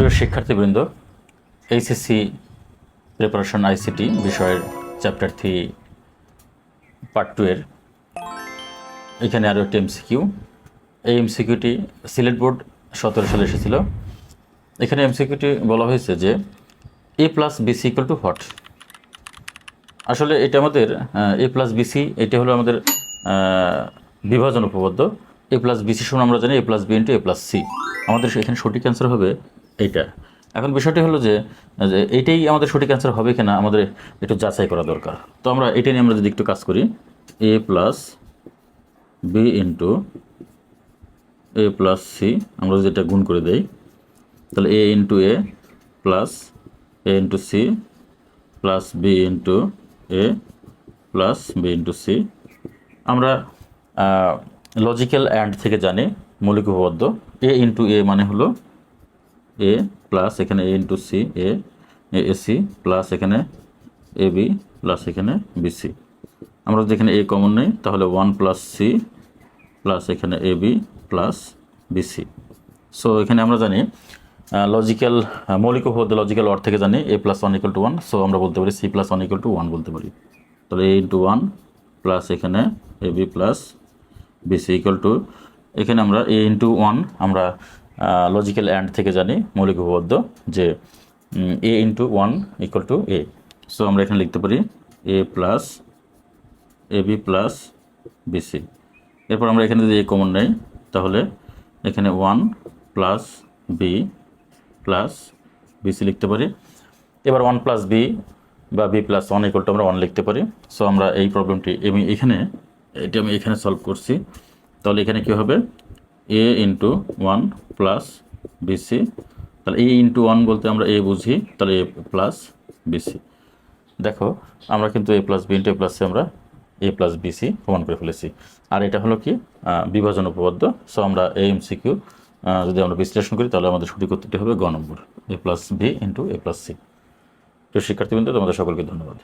প্রিয় শিক্ষার্থীবৃন্দ HSC preparation ICT বিষয়ের চ্যাপ্টার থ্রি পার্ট টু এর এখানে আরও একটি এমসিকিউ এই এমসিকিউটি সিলেট বোর্ড সতেরো সালে এসেছিল। এখানে এমসিকিউটি বলা হয়েছে যে A plus BC equal to hot আসলে এটা আমাদের এ প্লাস বিসি এটা হলো আমাদের বিভাজন উপপাদ্য। এ প্লাস বিসি সমান আমরা জানি A plus B into A plus C আমাদের এখানে সঠিক অ্যান্সার হবে এইটা। এখন বিষয়টি হলো যে এইটাই আমাদের সঠিক অ্যান্সার হবে কিনা আমাদের একটু যাচাই করা দরকার। তো আমরা এটা নিয়ে আমরা যদি একটু কাজ করি A plus B into A plus C আমরা যদি এটা গুণ করে দেই, তাহলে A into A plus A into C plus B into A plus B into C আমরা লজিক্যাল অ্যান্ড থেকে জানি, মৌলিক উপপাদ্য এ ইন্টু এ মানে হলো এ প্লাস এখানে A into C A A C plus এখানে এ বি প্লাস এখানে বিসি আমরা যদি এখানে এ কমন নেই, তাহলে ওয়ান প্লাস সি প্লাস এখানে A B plus BC so এখানে আমরা জানি লজিক্যাল মৌলিক উপপাদ্য লজিক্যাল ওয়ার্ড থেকে জানি A plus one equal to one so আমরা বলতে পারি C plus one equal to one বলতে পারি। তাহলে এ ইন্টু ওয়ান প্লাস এখানে A B plus BC equal to এখানে আমরা এ ইন্টু ওয়ান আমরা লজিক্যাল অ্যান্ড থেকে জানি মৌলিক উপপাদ্য যে A into one equal to A so আমরা এখানে লিখতে পারি A plus A B plus BC এরপর আমরা এখানে যদি এ কমন নেই, তাহলে এখানে one plus B plus BC লিখতে পারি। এবার ওয়ান প্লাস বি বা B plus one equal to আমরা ওয়ান লিখতে পারি। সো আমরা এই প্রবলেমটি আমি এখানে, এটি আমি এখানে সলভ করছি। তাহলে এখানে কী হবে? A into one plus BC তাহলে এ ইন্টু ওয়ান বলতে আমরা এ বুঝি, তাহলে এ প্লাস বিসি দেখো, আমরা কিন্তু A plus B into A প্লাসে আমরা এ প্লাস বিসি প্রমাণ করে ফেলেছি। আর এটা হলো কি? বিভাজন উপপাদ্য। সো আমরা এ এমসিকিউ যদি আমরা বিশ্লেষণ করি, তাহলে আমাদের সঠিক উত্তরটি হবে গ নম্বর। A plus B into A plus C তো শিক্ষার্থীবৃন্দ, তোমাদের সকলকে ধন্যবাদ।